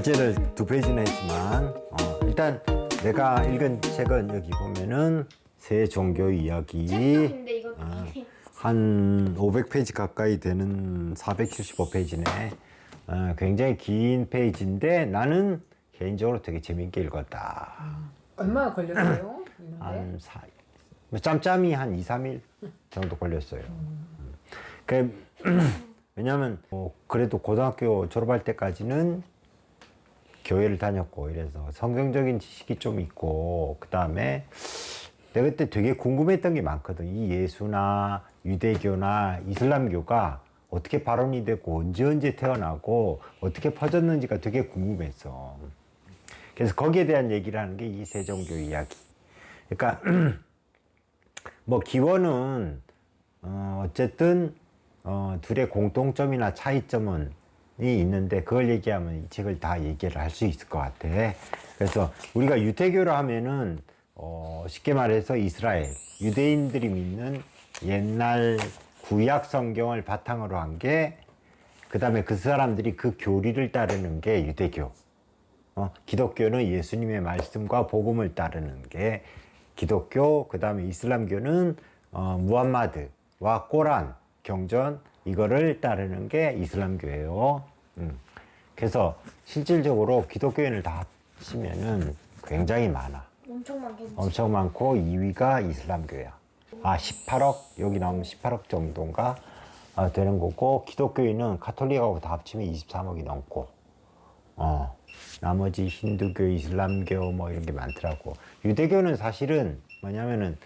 말제를 두 페이지나 했지만 어, 일단 내가 읽은 책은 여기 보면은 새 종교 이야기 근데 이거 아. 한 500페이지 가까이 되는 475페이지네. 어, 굉장히 긴 페이지인데 나는 개인적으로 되게 재밌게 읽었다. 얼마나 걸렸어요? 한 사, 뭐 짬짬이 한 2, 3일 정도 걸렸어요. 음. 그, 왜냐면, 뭐 그래도 고등학교 졸업할 때까지는 교회를 다녔고, 이래서 성경적인 지식이 좀 있고, 그 다음에 내가 그때 되게 궁금했던 게 많거든. 이 예수나 유대교나 이슬람교가 어떻게 발원이 되고, 언제 언제 태어나고, 어떻게 퍼졌는지가 되게 궁금했어. 그래서 거기에 대한 얘기를 하는 게 이 세종교 이야기. 그러니까 뭐 기원은 어 어쨌든 어 둘의 공통점이나 차이점은 이 있는데 그걸 얘기하면 이 책을 다 얘기를 할 수 있을 것 같아. 그래서 우리가 유대교로 하면은 어 쉽게 말해서 이스라엘 유대인들이 믿는 옛날 구약 성경을 바탕으로 한 게 그다음에 그 사람들이 그 교리를 따르는 게 유대교. 어, 기독교는 예수님의 말씀과 복음을 따르는 게 기독교, 그 다음에 이슬람교는 어, 무함마드와 꼬란, 경전, 이거를 따르는 게 이슬람교예요. 음. 그래서 실질적으로 기독교인을 다 합치면은 굉장히 많아. 엄청 많겠지. 엄청 많고 2위가 이슬람교야. 아, 18억? 여기 나오면 18억 정도인가 아, 되는 거고, 기독교인은 카톨릭하고 다 합치면 23억이 넘고, 어, 나머지 힌두교, 이슬람교 뭐 이런 게 많더라고. 유대교는 사실은 뭐냐면은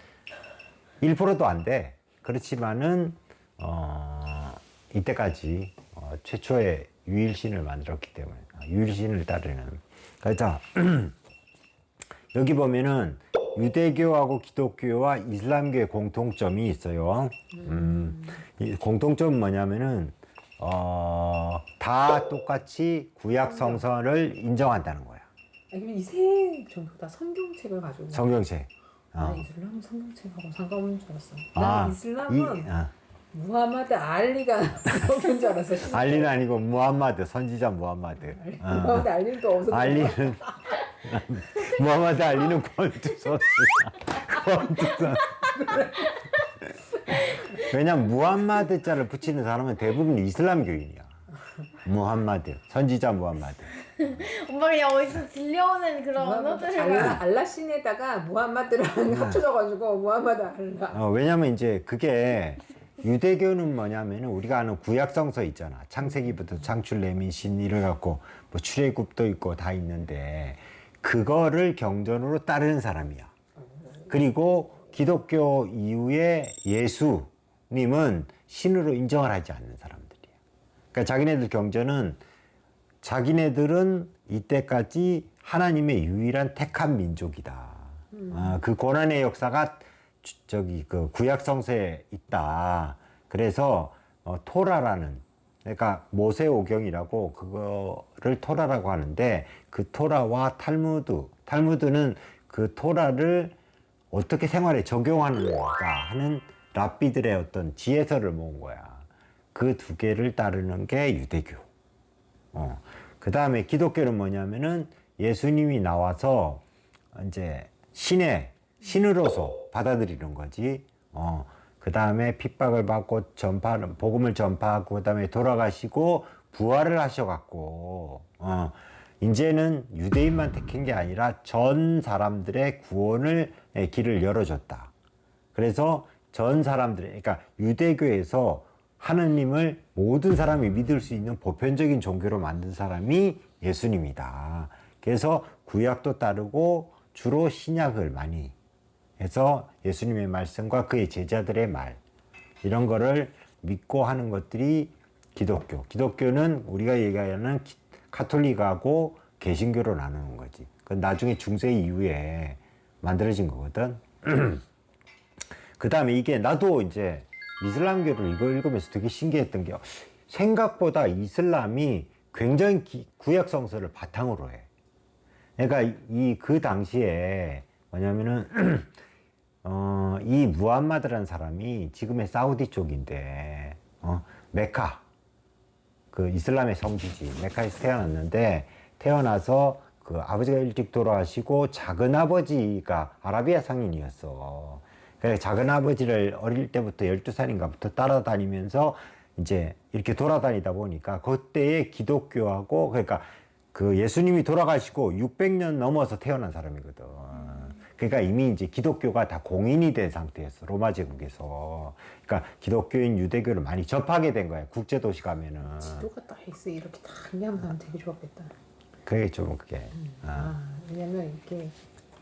1%도 안 돼. 그렇지만은, 어, 이때까지 어, 최초의 유일신을 만들었기 때문에, 아, 유일신을 따르는. 그래서 여기 보면은 유대교하고 기독교와 이슬람교의 공통점이 있어요. 음, 이 공통점은 뭐냐면은 어, 다 똑같이 구약 성서를 인정한다는 거야. 아니, 그럼 이세 전부 다 성경책을 가지고. 성경책. 나 어. 이슬람 성경책하고 상관없는 줄 알았어. 아, 나 이슬람은 이, 어. 무하마드 알리가 성경 줄 알았어. 알리는 아니고 무함마드 선지자 무함마드. 어. 무하마드 알리도 없었어. 알리는 무함마드 알리는 권투 선수야. 권투 선수. 왜냐면 무함마드 자를 붙이는 사람은 대부분 이슬람교인이야. 무함마드 선지자 무함마드. 엄마 그냥 어디서 들려오는 그런 언어들을 알라, 알라 신에다가 무하마드랑 합쳐져가지고 무하마드 알라. 어, 왜냐면 이제 그게 유대교는 뭐냐면은 우리가 아는 구약 성서 있잖아. 창세기부터 창출 내민 신 이래 갖고 뭐 출애굽도 있고 다 있는데 그거를 경전으로 따르는 사람이야. 그리고 기독교 이후에 예수님은 신으로 인정을 하지 않는 사람들이야. 그러니까 자기네들 경전은 자기네들은 이때까지 하나님의 유일한 택한 민족이다. 아, 그 고난의 역사가 주- 저기 그 구약 성서에 있다. 그래서 어, 토라라는 그러니까 모세오경이라고 그거를 토라라고 하는데 그 토라와 탈무드, 탈무드는 그 토라를 어떻게 생활에 적용하는가 하는 랍비들의 어떤 지혜서를 모은 거야. 그 두 개를 따르는 게 유대교. 어. 그 다음에 기독교는 뭐냐면은 예수님이 나와서 이제 신의, 신으로서 받아들이는 거지. 어. 그 다음에 핍박을 받고 전파하는, 복음을 전파하고, 그 다음에 돌아가시고 부활을 하셔갖고, 어. 이제는 유대인만 택한 게 아니라 전 사람들의 구원을, 의 길을 열어줬다. 그래서 전 사람들, 그러니까 유대교에서 하느님을 모든 사람이 믿을 수 있는 보편적인 종교로 만든 사람이 예수님이다. 그래서 구약도 따르고 주로 신약을 많이 해서 예수님의 말씀과 그의 제자들의 말, 이런 거를 믿고 하는 것들이 기독교. 기독교는 우리가 얘기하는 기- 카톨릭하고 개신교로 나누는 거지. 그건 나중에 중세 이후에 만들어진 거거든. 그 다음에 이게 나도 이제 이슬람교를 이거 읽으면서 되게 신기했던 게 생각보다 이슬람이 굉장히 기- 구약 성서를 바탕으로 해. 그러니까 이 그 당시에 뭐냐면은 어, 이 무함마드라는 사람이 지금의 사우디 쪽인데 어, 메카 그 이슬람의 성지지 메카에서 태어났는데 태어나서 그 아버지가 일찍 돌아가시고 작은 아버지가 아라비아 상인이었어. 그래 작은 아버지를 어릴 때부터 12살인가부터 따라다니면서 이제 이렇게 돌아다니다 보니까 그때의 기독교하고 그러니까 그 예수님이 돌아가시고 600년 넘어서 태어난 사람이거든. 그러니까 이미 이제 기독교가 다 공인이 된 상태였어. 로마 제국에서. 그러니까 기독교인 유대교를 많이 접하게 된 거야. 국제 도시 가면은. 지도가 딱 있어 이렇게 딱 얘기하면 되게 좋았겠다. 그게 좀 그게 아, 아, 왜냐면 이렇게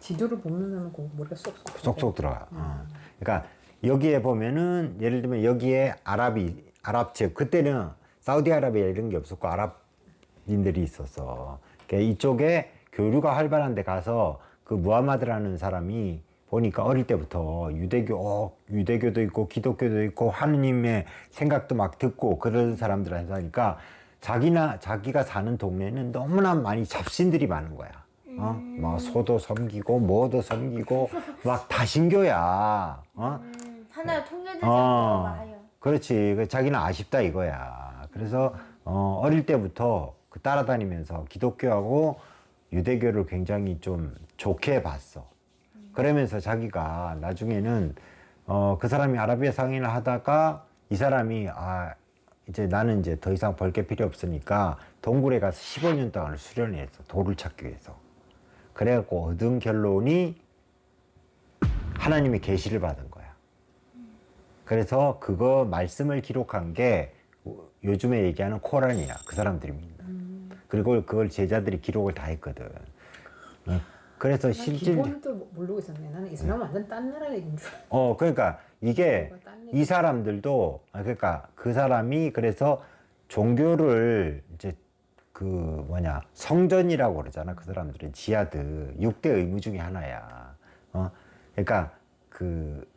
지도를 보면은 그 머리가 쏙쏙 쏙쏙 들어가. 어. 그러니까 여기에 보면은 예를 들면 여기에 아랍이 아랍 즉 그때는 사우디아라비아 이런 게 없었고 아랍인들이 있었어. 그러니까 이쪽에 교류가 활발한 데 가서 그 무하마드라는 사람이 보니까 어릴 때부터 유대교 어, 유대교도 있고 기독교도 있고 하느님의 생각도 막 듣고 그런 사람들한테 하니까 자기나 자기가 사는 동네는 너무나 많이 잡신들이 많은 거야. 어? 뭐 소도 섬기고 뭐도 섬기고 막 다신교야. 어? 음, 하나의 통일되지 어. 않고 봐요. 그렇지. 그 자기는 아쉽다 이거야. 그래서 어, 어릴 때부터 그 따라다니면서 기독교하고 유대교를 굉장히 좀 좋게 봤어. 그러면서 자기가 나중에는 어, 그 사람이 아라비아 상인을 하다가 이 사람이 아 이제 나는 이제 더 이상 벌 게 필요 없으니까 동굴에 가서 15년 동안 수련을 했어. 돌을 찾기 위해서. 그래갖고 얻은 결론이 하나님의 계시를 받은 거야. 그래서 그거 말씀을 기록한 게 요즘에 얘기하는 코란이야. 그 사람들이 믿는. 그리고 그걸 제자들이 기록을 다 했거든. 어, 그래서 실질 기본도 모르고 있었네. 나는 이슬람 완전 딴 나라 얘기인 줄. 어 그러니까 이게 뭐가 딴 얘기. 이 사람들도 아, 그러니까 그 사람이 그래서 종교를 이제 그 뭐냐 성전이라고 그러잖아 그 사람들은 지하드 6대 의무 중에 하나야 어 그러니까 그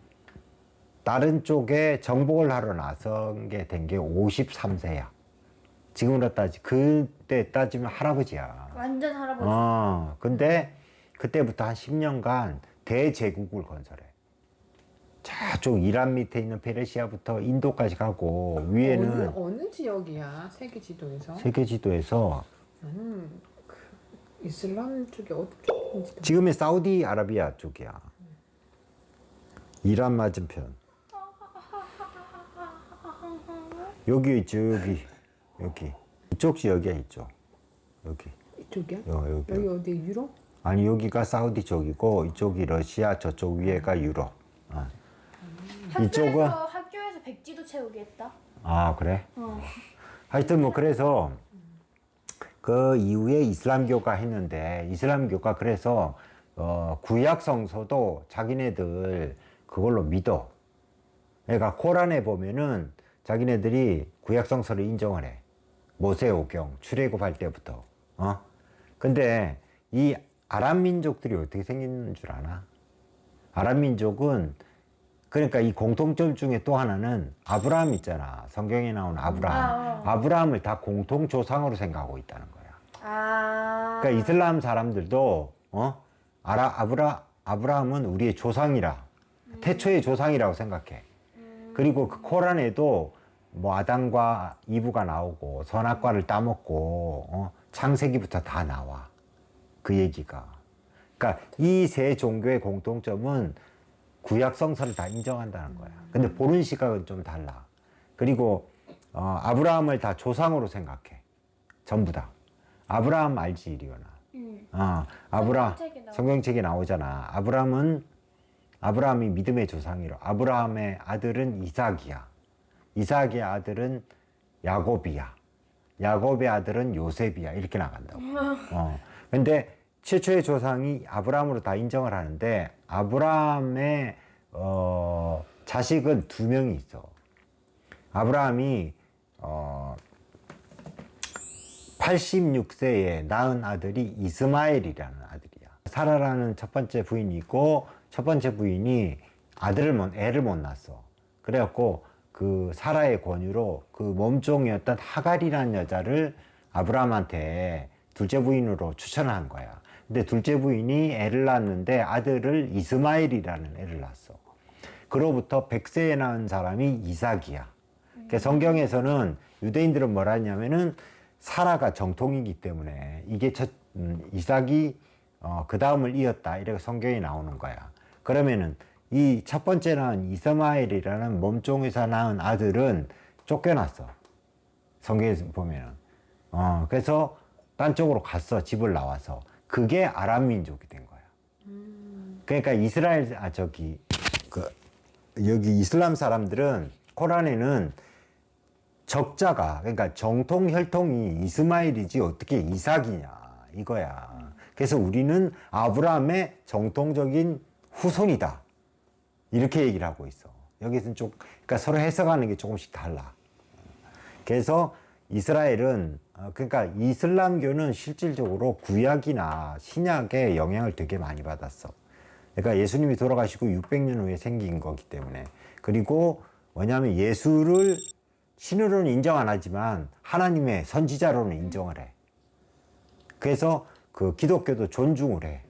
다른 쪽에 정복을 하러 나선 게 된 게 53세야 지금으로 따지 그때 따지면 할아버지야 완전 할아버지. 어, 근데 그때부터 한 10년간 대제국을 건설해. 저쪽 이란 밑에 있는 페르시아부터 인도까지 가고 위에는 어느, 어느 지역이야 세계 지도에서? 세계 지도에서 나는 그 이슬람 쪽이 어디 쪽인지 지금의 사우디 아라비아 쪽이야. 이란 맞은편. 여기 있죠, 여기. 여기. 이쪽 지역이야, 이쪽. 여기. 이쪽이야? 여, 여기. 여기 어디 유럽? 아니, 여기가 사우디 쪽이고, 이쪽이 러시아, 저쪽 위에가 유럽. 어. 이쪽은? 학교에서 학교에서 백지도 채우게 했다. 아, 그래? 어. 하여튼 뭐 그래서 그 이후에 이슬람교가 했는데 이슬람교가 그래서 어 구약 성서도 자기네들 그걸로 믿어. 그러니까 코란에 보면은 자기네들이 구약 성서를 인정을 해. 모세오경 출애굽할 때부터. 어? 근데 이 아랍 민족들이 어떻게 생긴 줄 아나? 아랍 민족은 그러니까 이 공통점 중에 또 하나는 아브라함 있잖아. 성경에 나오는 아브라함. 아, 어. 아브라함을 다 공통 조상으로 생각하고 있다는 거야. 아. 그러니까 이슬람 사람들도 어? 아라 아브라 아브라함은 우리의 조상이라. 태초의 조상이라고 생각해. 그리고 그 코란에도 뭐 아담과 이브가 나오고 선악과를 따먹고 어? 창세기부터 다 나와. 그 얘기가. 그러니까 이 세 종교의 공통점은 구약 성서를 다 인정한다는 거야. 근데 보는 시각은 좀 달라. 그리고 어, 아브라함을 다 조상으로 생각해. 전부 다. 아브라함 알지 이리오나. 음. 어, 아브라. 성경책에 나오잖아. 아브라함은 아브라함이 믿음의 조상이로. 아브라함의 아들은 이삭이야. 이삭의 아들은 야곱이야. 야곱의 아들은 요셉이야. 이렇게 나간다고. 어. 근데 최초의 조상이 아브라함으로 다 인정을 하는데 아브라함의 어, 자식은 두 명이 있어. 아브라함이 어, 86세에 낳은 아들이 이스마엘이라는 아들이야. 사라라는 첫 번째 부인이 있고 첫 번째 부인이 아들을 못, 애를 못 낳았어. 그래갖고 그 사라의 권유로 그 몸종이었던 하갈이라는 여자를 아브라함한테 둘째 부인으로 추천을 한 거야. 근데 둘째 부인이 애를 낳았는데 아들을 이스마엘이라는 애를 낳았어. 그로부터 100세에 낳은 사람이 이삭이야. 그러니까 성경에서는 유대인들은 뭐라 했냐면은 사라가 정통이기 때문에 이게 첫 음, 이삭이 어, 그 다음을 이었다 이렇게 성경이 나오는 거야. 그러면은 이 첫 번째 낳은 이스마엘이라는 몸종에서 낳은 아들은 쫓겨났어. 성경에서 보면은. 어, 그래서 딴 쪽으로 갔어. 집을 나와서. 그게 아람 민족이 된 거야. 그러니까 이스라엘, 아, 저기, 그, 여기 이슬람 사람들은 코란에는 적자가, 그러니까 정통 혈통이 이스마일이지 어떻게 이삭이냐. 이거야. 그래서 우리는 아브라함의 정통적인 후손이다. 이렇게 얘기를 하고 있어. 여기서는 좀, 그러니까 서로 해석하는 게 조금씩 달라. 그래서 이스라엘은 어, 그러니까 이슬람교는 실질적으로 구약이나 신약의 영향을 되게 많이 받았어. 그러니까 예수님이 돌아가시고 600년 후에 생긴 거기 때문에 그리고 뭐냐면 예수를 신으로는 인정 안 하지만 하나님의 선지자로는 인정을 해. 그래서 그 기독교도 존중을 해.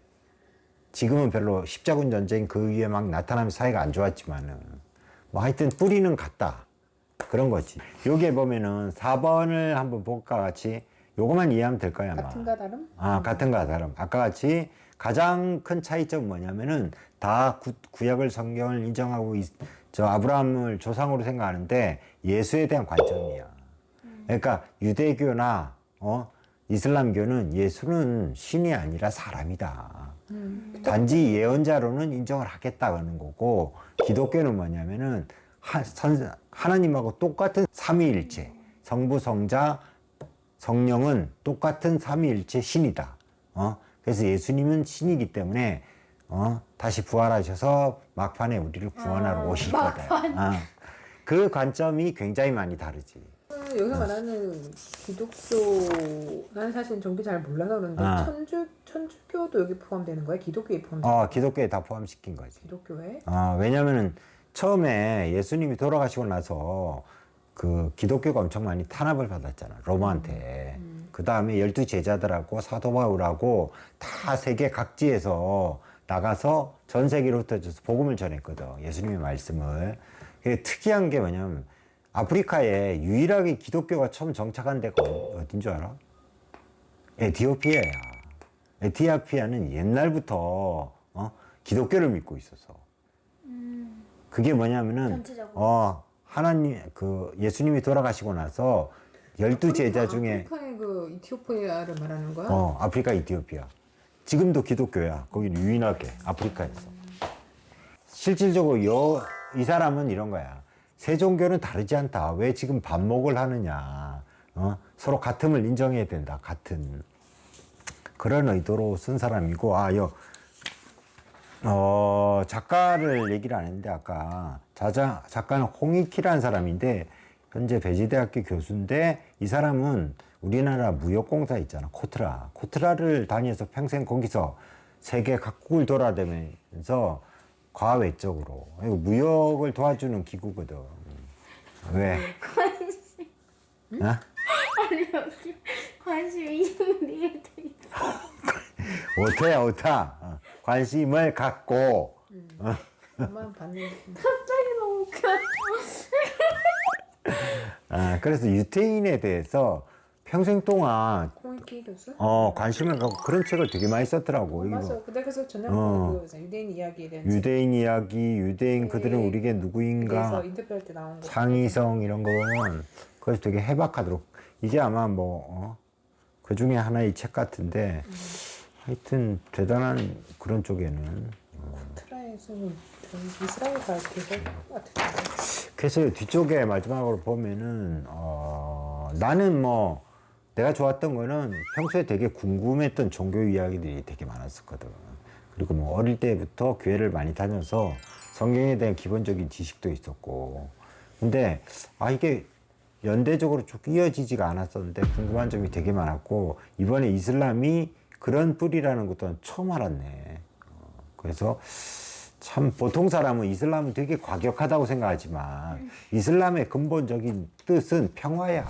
지금은 별로 십자군 전쟁 그 위에 막 나타나면 사이가 안 좋았지만은 뭐 하여튼 뿌리는 같다. 그런 거지. 여기에 보면은 4번을 한번 볼까 같이 요거만 이해하면 될 거야 아마. 같은가 다름? 아, 같은가 다름. 아까 같이 가장 큰 차이점은 뭐냐면은 다 구, 구약을 성경을 인정하고 있- 저 아브라함을 조상으로 생각하는데 예수에 대한 관점이야. 그러니까 유대교나 어 이슬람교는 예수는 신이 아니라 사람이다. 단지 예언자로는 인정을 하겠다는 거고 기독교는 뭐냐면은 하, 선, 하나님하고 똑같은 삼위일체 성부 성자 성령은 똑같은 삼위일체 신이다. 어? 그래서 예수님은 신이기 때문에 어? 다시 부활하셔서 막판에 우리를 구원하러 아, 오실 거다. 어. 그 관점이 굉장히 많이 다르지. 어, 여기서 말하는 기독교 나는 사실 종교 잘 몰라서 그런데 아. 천주 천주교도 여기 포함되는 거야? 기독교에 포함되는 어, 거야? 기독교에 다 포함시킨 거지. 기독교에? 어, 왜냐면은 처음에 예수님이 돌아가시고 나서 그 기독교가 엄청 많이 탄압을 받았잖아. 로마한테. 그 다음에 열두 제자들하고 사도 바울하고 다 세계 각지에서 나가서 전 세계로 흩어져서 복음을 전했거든. 예수님의 말씀을. 그게 특이한 게 뭐냐면 아프리카에 유일하게 기독교가 처음 정착한 데가 어- 어딘 줄 알아? 에티오피아야. 에티오피아는 옛날부터 어? 기독교를 믿고 있었어. 그게 뭐냐면은 전체적으로. 어 하나님 그 예수님이 돌아가시고 나서 열두 제자 중에 아프리카의 그 이티오피아를 말하는 거야? 어 아프리카 이티오피아 지금도 기독교야 거기는 유일하게 아프리카에서 실질적으로 요이 사람은 이런 거야 세 종교는 다르지 않다. 왜 지금 반목을 하느냐. 어? 서로 같음을 인정해야 된다. 같은. 그런 의도로 쓴 사람이고 아요 어, 작가를 얘기를 안 했는데 아까 자자, 작가는 홍익희라는 사람인데 현재 배지대학교 교수인데 이 사람은 우리나라 무역공사 있잖아. 코트라. 코트라를 다녀서 평생 거기서 세계 각국을 돌아다니면서 과외적으로 이거 무역을 도와주는 기구거든 왜? 어? 아니 여기 관심 이해돼 있어. 오타야 오타 어, 관심을 갖고 엄마는 받는 갑자기 너무 웃겨. 아, 그래서 유태인에 대해서 평생 동안? 어, 관심을 갖고 그런 책을 되게 많이 썼더라고. 맞아. 이거 근데 그래서 전에 어. 그 유대인 이야기에 대한 책 유대인 이야기, 유대인 그들은 네. 우리에게 그래서 누구인가, 인터뷰할 때 나온 거. 창의성 이런 거 보면 그래서 되게 해박하도록 이게 아마 뭐 어, 그 중에 하나의 책 같은데 하여튼 대단한 그런 쪽에는 트라에서는 이스라엘 가르쳐서 같은데. 그래서 뒤쪽에 마지막으로 보면은 어, 나는 뭐 내가 좋았던 거는 평소에 되게 궁금했던 종교 이야기들이 되게 많았었거든. 그리고 뭐 어릴 때부터 교회를 많이 다녀서 성경에 대한 기본적인 지식도 있었고. 근데 아 이게 연대적으로 쭉 이어지지가 않았었는데 궁금한 점이 되게 많았고 이번에 이슬람이 그런 뿌리라는 것도 처음 알았네. 어, 그래서 참 보통 사람은 이슬람은 되게 과격하다고 생각하지만 이슬람의 근본적인 뜻은 평화야.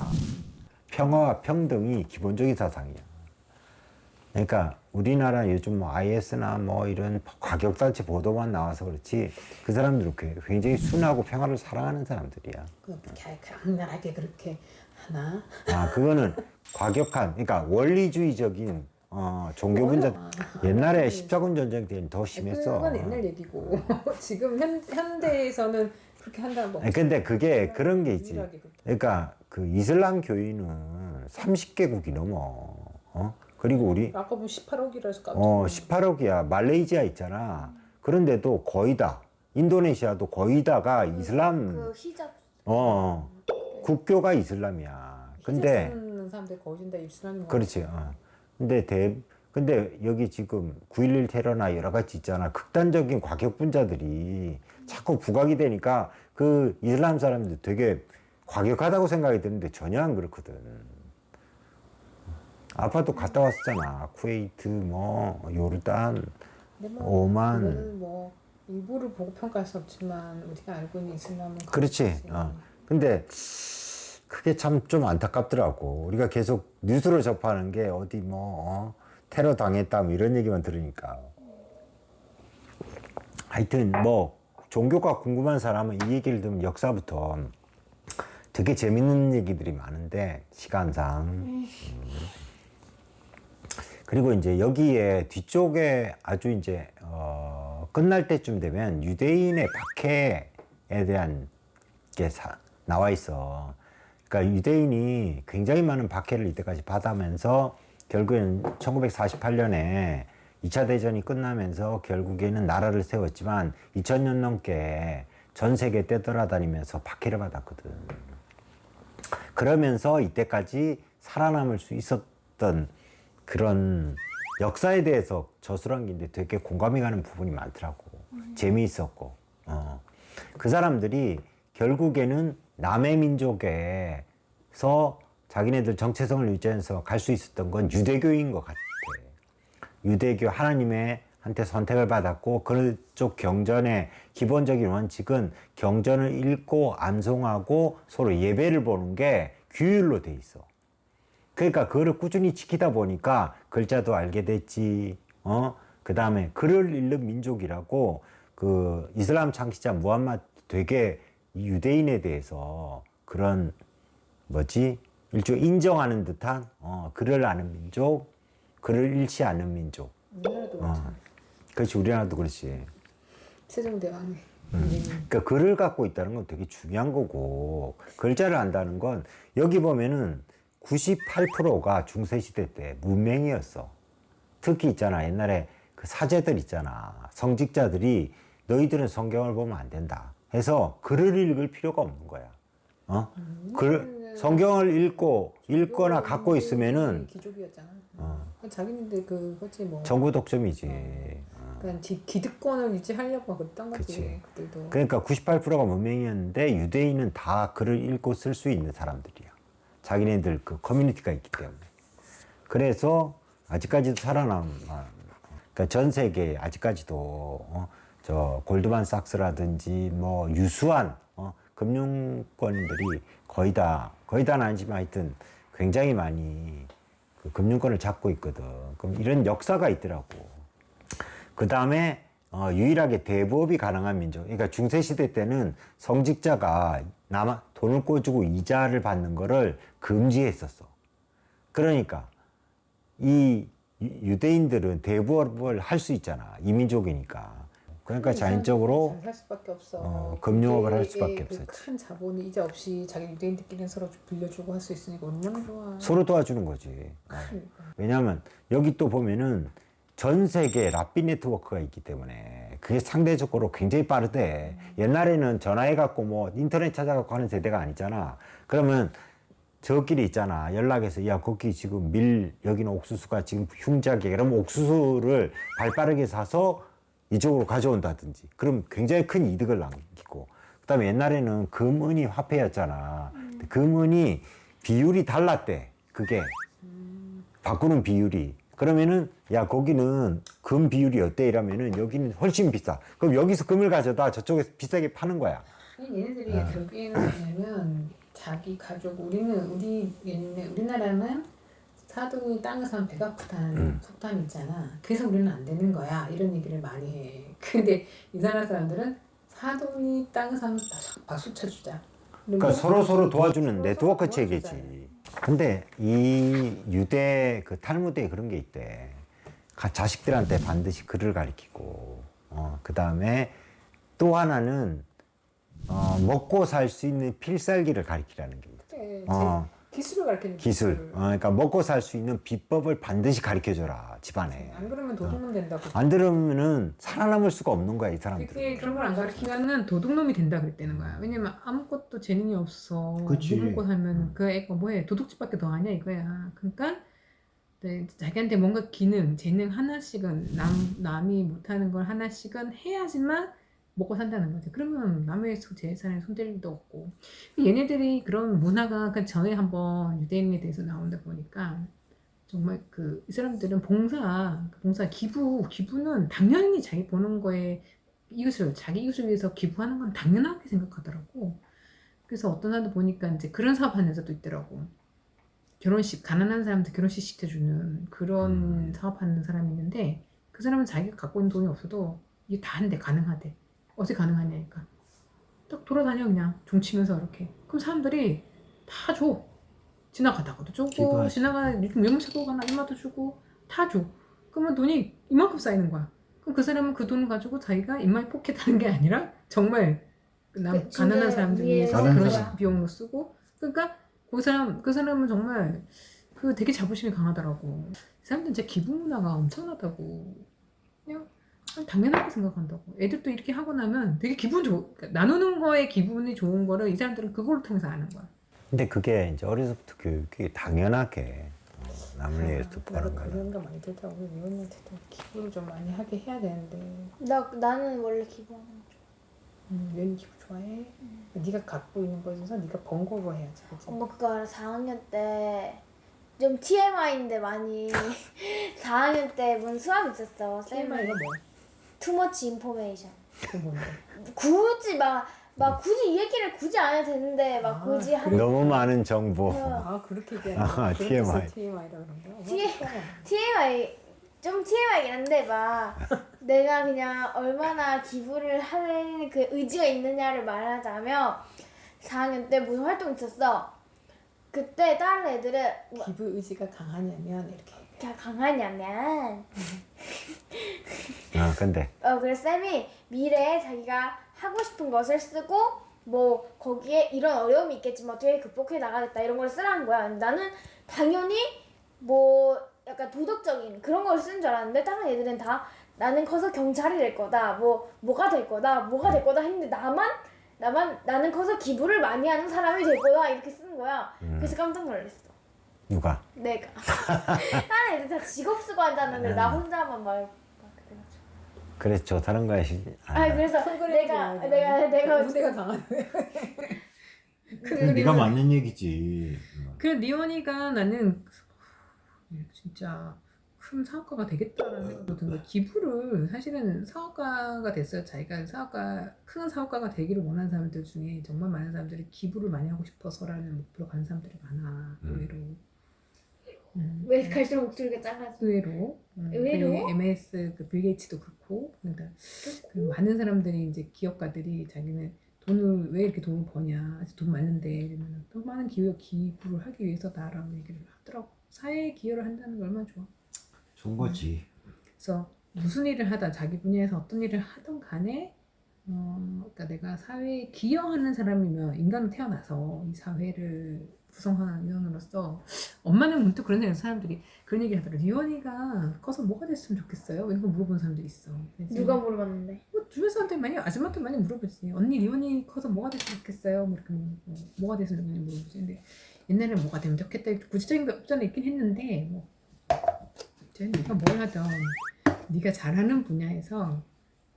평화와 평등이 기본적인 사상이야. 그러니까 우리나라 요즘 뭐 IS나 뭐 이런 과격단체 보도만 나와서 그렇지 그 사람들은 꽤- 굉장히 순하고 평화를 사랑하는 사람들이야. 그렇게 강렬하게 그렇게 하나? 아 그거는 과격한 그러니까 원리주의적인 어, 종교 분자 옛날에 십자군 전쟁 때는 더 심했어. 그건 옛날 얘기고 지금 현, 현대에서는 그렇게 한다는 거 근데 그게 그런 게 있지. 그러니까 그 이슬람 교인은 30개국이 넘어. 어? 그리고 우리 아까 보면 18억이라서 깜짝 어 18억이야. 말레이시아 있잖아. 그런데도 거의 다 인도네시아도 거의 다가 이슬람 그 히잡 어 국교가 이슬람이야. 근데 쓰는 사람들 거의 다 이슬람인 거 그렇지. 어. 근데 대 근데 여기 지금 9.11 테러나 여러 가지 있잖아. 극단적인 과격 분자들이 자꾸 부각이 되니까 그 이슬람 사람들 되게 과격하다고 생각이 드는데 전혀 안 그렇거든. 아빠도 갔다 왔었잖아. 쿠웨이트, 뭐 요르단, 뭐 오만. 뭐 일부를 보고 평가할 수 없지만 우리가 알고 있는 이슬람은 그렇지. 어. 근데 그게 참 좀 안타깝더라고. 우리가 계속 뉴스로 접하는 게 어디 뭐 어, 테러 당했다 뭐 이런 얘기만 들으니까. 하여튼 뭐 종교가 궁금한 사람은 이 얘기를 들으면 역사부터 되게 재밌는 얘기들이 많은데 시간상. 음. 그리고 이제 여기에 뒤쪽에 아주 이제 어, 끝날 때쯤 되면 유대인의 박해에 대한 게 사- 나와 있어. 그러니까 유대인이 굉장히 많은 박해를 이때까지 받으면서 결국에는 1948년에 2차 대전이 끝나면서 결국에는 나라를 세웠지만 2000년 넘게 전 세계 떼돌아다니면서 박해를 받았거든. 그러면서 이때까지 살아남을 수 있었던 그런 역사에 대해서 저술한 게 있는데 되게 공감이 가는 부분이 많더라고. 재미있었고. 어. 그 사람들이 결국에는 남의 민족에서 자기네들 정체성을 유지해서 갈 수 있었던 건 유대교인 것 같아. 유대교 하나님의 한테 선택을 받았고 그쪽 경전의 기본적인 원칙은 경전을 읽고 암송하고 서로 예배를 보는 게 규율로 돼 있어. 그러니까 그거를 꾸준히 지키다 보니까 글자도 알게 됐지. 어? 그다음에 글을 읽는 민족이라고 그 이슬람 창시자 무함마드 되게 이 유대인에 대해서 그런 뭐지? 일종 인정하는 듯한 어, 글을 아는 민족, 글을 잃지 않는 민족. 어. 그렇지 우리나라도 그렇지. 세종대왕이 음. 그러니까 글을 갖고 있다는 건 되게 중요한 거고 글자를 안다는 건 여기 보면은 98%가 중세 시대 때 문맹이었어. 특히 있잖아 옛날에 그 사제들 있잖아 성직자들이 너희들은 성경을 보면 안 된다. 해서 글을 읽을 필요가 없는 거야. 어? 글 성경을 읽고 읽거나 갖고 있으면은 귀족이었잖아. 어. 자기네들 그거지 뭐. 정부 독점이지. 어. 그러니까 기, 기득권을 유지하려고 그랬던 거지. 그치. 그들도. 그러니까 98%가 문맹이었는데 유대인은 다 글을 읽고 쓸 수 있는 사람들이야. 자기네들 그 커뮤니티가 있기 때문에. 그래서 아직까지도 살아남. 그러니까 전 세계에 아직까지도 어, 저 골드만삭스라든지 뭐 유수한 어, 금융권들이 거의 다 거의 다는 아니지만 하여튼 굉장히 많이 그 금융권을 잡고 있거든. 그럼 이런 역사가 있더라고. 그 다음에 어, 유일하게 대부업이 가능한 민족. 그러니까 중세 시대 때는 성직자가 남 돈을 꿔주고 이자를 받는 거를 금지했었어. 그러니까 이 유- 유대인들은 대부업을 할 수 있잖아. 이민족이니까. 그러니까 자연적으로 잘살 수밖에 없어. 어, 금융업을 할 수밖에 그 없었지. 큰 자본이 이자 없이 자기 유대인들끼리는 서로 빌려주고 할 수 있으니까 얼마나 좋아. 서로 도와주는 거지. 어. 그러니까. 왜냐하면 여기 또 보면은 전 세계 랍비 네트워크가 있기 때문에 그게 상대적으로 굉장히 빠르대. 옛날에는 전화해갖고 뭐 인터넷 찾아갖고 하는 세대가 아니잖아. 그러면 저끼리 있잖아. 연락해서 야 거기 지금 밀 여기는 옥수수가 지금 흉작이야. 그러면 옥수수를 발빠르게 사서 이쪽으로 가져온다든지. 그럼 굉장히 큰 이득을 남기고. 그다음에 옛날에는 금은이 화폐였잖아. 금은이 비율이 달랐대. 그게 바꾸는 비율이. 그러면은 야 거기는 금 비율이 어때 이러면은 여기는 훨씬 비싸. 그럼 여기서 금을 가져다 저쪽에서 비싸게 파는 거야. 아니, 얘네들이 어. 결국에는 뭐냐면 자기 가족 우리는 우리 얘네 우리나라는 사돈이 땅을 사면 배가 아프다는 음. 속담 있잖아. 그래서 우리는 안 되는 거야. 이런 얘기를 많이 해. 근데 이 나라 사람들은 사돈이 사면 박- 박수 쳐주자. 그러니까 서로 서로 도와주는 네트워크 체계지. 근데 이 유대 그 탈무드에 그런 게 있대. 가- 자식들한테 반드시 글을 가르치고, 어, 그 다음에 또 하나는 어, 먹고 살 수 있는 필살기를 가르치라는 게 있대. 그래, 어, 제 기술을 가르치는 기술. 어, 그러니까 먹고 살 수 있는 비법을 반드시 가르쳐 줘라 집안에. 안 그러면 도둑놈 된다고. 안 들으면은 살아남을 수가 없는 거야 이 사람들. 그게 그런 걸 안 가르치면은 도둑놈이 된다 그랬다는 거야. 왜냐면 아무것도 재능이 없어. 그치. 못 먹고 살면 그 애가 뭐해 도둑질밖에 더 하냐 이거야. 그러니까 네, 자기한테 뭔가 기능, 재능 하나씩은 남 남이 못하는 걸 하나씩은 해야지만 먹고 산다는 거지. 그러면 남의 소- 재산에 손댈 일도 없고 얘네들이 그런 문화가 그 전에 한번 유대인에 대해서 나온다 보니까 정말 그 이 사람들은 봉사, 그 봉사 기부, 기부는 당연히 자기 보는 거에 이웃을 자기 이웃을 위해서 기부하는 건 당연하게 생각하더라고. 그래서 어떤 사람도 보니까 이제 그런 사업 하는 데도 있더라고. 결혼식 가난한 사람들 결혼식 시켜주는 그런 음. 사업 하는 사람이 있는데 그 사람은 자기가 갖고 있는 돈이 없어도 이게 다 한대 가능하대. 어떻게 가능하냐니까. 딱 돌아다녀 그냥 종 치면서 이렇게. 그럼 사람들이 다 줘. 지나가다가도 주고 기부하지. 지나가 유모차 보고 가나 이마도 주고 다 줘. 그러면 돈이 이만큼 쌓이는 거야. 그럼 그 사람은 그 돈을 가지고 자기가 입마에 포켓하는 게 아니라 정말 그 남, 그 진짜 가난한 사람들 위해서 위해서 결혼식 쓰는 비용으로 쓰고 그러니까 그 사람 그 사람은 정말 그 되게 자부심이 강하더라고. 이 사람들은 진짜 기부 문화가 엄청나다고 그냥 당연하게 생각한다고. 애들도 이렇게 하고 나면 되게 기분 좋. 그러니까 나누는 거에 기분이 좋은 거를 이 사람들은 그걸 통해서 아는 거야. 근데 그게 이제 어려서부터 교육이 당연하게 어, 남을 위해서 나도 하는 거야. 그런 거 많이 들다고 우리 위원님한테도 기부를 좀 많이 하게 해야 되는데 나 나는 원래 기부하는 거 좋아. 음, 기부 좋아해? 네가 갖고 있는 거에 있어서 네가 번 거로 해야지 그치? 엄마 그거 알아? 4학년 때 좀 TMI인데 많이 4학년 때문 수업 있었어. TMI가 뭐? Too much information. 그게 뭔데? 굳이 막, 막 굳이 이 얘기를 굳이 안 해도 되는데 막 아, 굳이 한? 너무 많은 정보. 어. 아 그렇게 얘기하는 아, 해서 TMI. TMI라 그런 거야? T- 어머, TMI 좀 TMI긴 한데 막 내가 그냥 얼마나 기부를 하는 그 의지가 있느냐를 말하자면 4학년 때 무슨 활동 있었어. 그때 다른 애들은 뭐 기부 의지가 강하냐면 이렇게 그냥 강하냐면 아 근데 어 그래서 쌤이 미래에 자기가 하고 싶은 것을 쓰고 뭐 거기에 이런 어려움이 있겠지만 어떻게 극복해 나가겠다 이런 걸 쓰라는 거야. 나는 당연히 뭐 약간 도덕적인 그런 걸 쓰는 줄 알았는데 다른 애들은 다 나는 커서 경찰이 될 거다. 뭐 뭐가 될 거다. 뭐가 될 거다 했는데 나만 나만 나는 커서 기부를 많이 하는 사람이 될 거다 이렇게 쓰는 거야. 음. 그래서 깜짝 놀랐어. 누가 내가 다른 애들 다 직업 쓰고 앉았는데 나 혼자만 막, 막 그래가지고. 그래 좋다는 거야. 시- 아, 아니 그래서 내가 내가 내가 무대가 강하네 그건 네가 맞는 얘기지. 그래 리원이가 나는 진짜 큰 사업가가 되겠다라는 생각도 든 거야. 기부를 사실은 사업가가 됐어요. 자기가 사업가 큰 사업가가 되기를 원하는 사람들 중에 정말 많은 사람들이 기부를 많이 하고 싶어서라는 목표로 가는 사람들이 많아. 음. 의외로. 음. 왜 갈수록 목소리가 작아져? 의외로. 음, 의외로? 그 MS 그빌 게이츠도 그렇고 그러니까 그 많은 사람들이 이제 기업가들이 자기는 돈을 왜 이렇게 돈을 버냐 아직 돈 많은데 이러면 더 많은 기업 기부를 하기 위해서다라고 얘기를 하더라고 사회에 기여를 한다는 게 얼마나 좋아 좋은 거지. 그래서 무슨 일을 하다 자기 분야에서 어떤 일을 하던 간에 어 그러니까 내가 사회에 기여하는 사람이면 인간으로 태어나서 이 사회를 구성하는 인원으로서 엄마는 문득 그런 생각 사람들이 그런 얘기 하더라고 리원이가 커서 뭐가 됐으면 좋겠어요? 이런 거 물어보는 사람들이 있어? 누가 물어봤는데? 뭐 주변 사람들 많이 아줌마들 많이 물어보지. 언니 리원이 커서 뭐가 됐으면 좋겠어요? 뭐 이렇게 뭐, 뭐가 됐으면 좋겠냐 물어보지. 근데 옛날에 뭐가 되면 좋겠다 구체적인 게 없잖아 있긴 했는데 뭐 이제 네가 뭘 하든 네가 잘하는 분야에서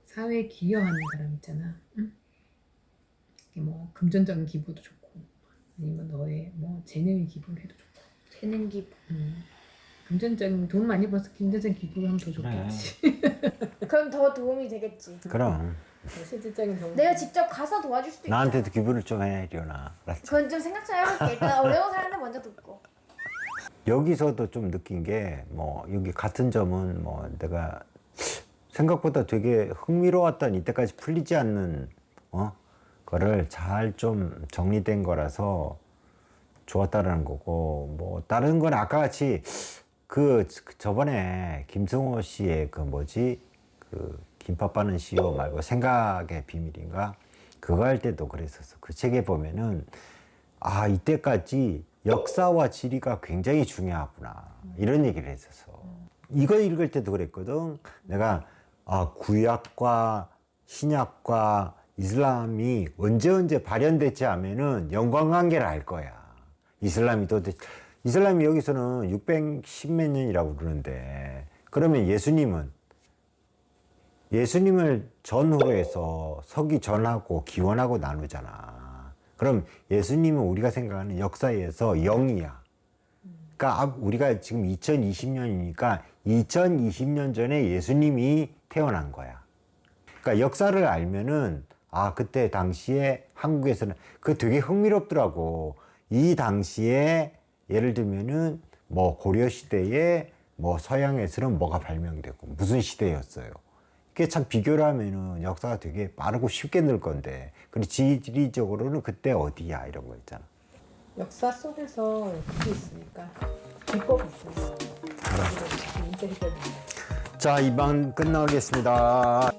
사회에 기여하는 사람 있잖아. 응? 뭐 금전적인 기부도 좋고 아니면 너의 뭐 재능의 기부를 해도 좋고 재능 기부. 음. 금전적인 돈 많이 벌어서 금전적인 기부를 하면 더 그래. 좋겠지 그럼 더 도움이 되겠지. 그럼 실질적인 도움 내가 직접 가서 도와줄 수도 있잖아. 나한테도 기부를 좀 해, 리오나. 알았지? 그건 좀 생각 좀 해볼게. 일단 어려운 사람들 먼저 돕고. 여기서도 좀 느낀 게 뭐 여기 같은 점은 뭐 내가 생각보다 되게 흥미로웠던 이때까지 풀리지 않는 어 거를 잘 좀 정리된 거라서 좋았다라는 거고 뭐 다른 건 아까 같이 그 저번에 김승호 씨의 그 뭐지? 그 김밥 빠는 CEO 말고 생각의 비밀인가? 그거 할 때도 그랬었어. 그 책에 보면은 아 이때까지 역사와 지리가 굉장히 중요하구나. 이런 얘기를 했었어. 이거 읽을 때도 그랬거든. 내가 아 구약과 신약과 이슬람이 언제 언제 발현됐지 하면은 연관관계를 알 거야 이슬람이 도대체 이슬람이 여기서는 610몇 년이라고 그러는데 그러면 예수님은 예수님을 전후로 해서 서기 전하고 기원하고 나누잖아. 그럼 예수님은 우리가 생각하는 역사에서 영이야. 그러니까 아, 우리가 지금 2020년이니까 2020년 전에 예수님이 태어난 거야. 그러니까 역사를 알면은 아 그때 당시에 한국에서는 그 되게 흥미롭더라고. 이 당시에 예를 들면은 뭐 고려 시대에 뭐 서양에서는 뭐가 발명되고 무슨 시대였어요. 그게 참 비교를 하면은 역사가 되게 빠르고 쉽게 늘 건데 그리고 지리적으로는 그때 어디야 이런 거 있잖아. 역사 속에서 그게 있으니까 비법이 있으니까. 자, 이방 끝나겠습니다.